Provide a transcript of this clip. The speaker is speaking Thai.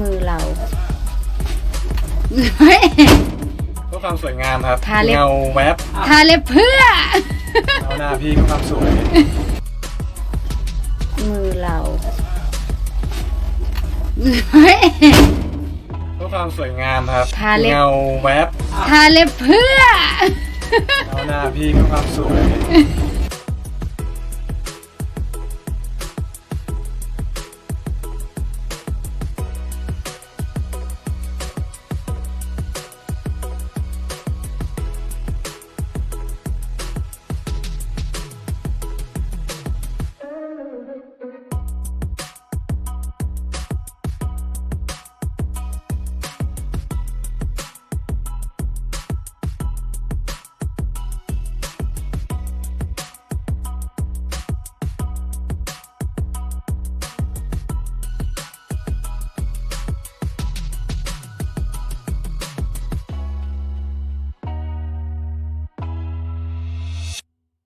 มือเราเฮ้ยเพื่อความสวยงามครับ ทาเล็บ เงาแวบทาเล็บเพื่อ เอาหน้าพี่เพื่อความสวย มือเราเฮ้ยเพื่อความสวยงามครับ ทาเล็บ เงาแวบทาเล็บเพื่อ เอาหน้าพี่เพื่อความสวย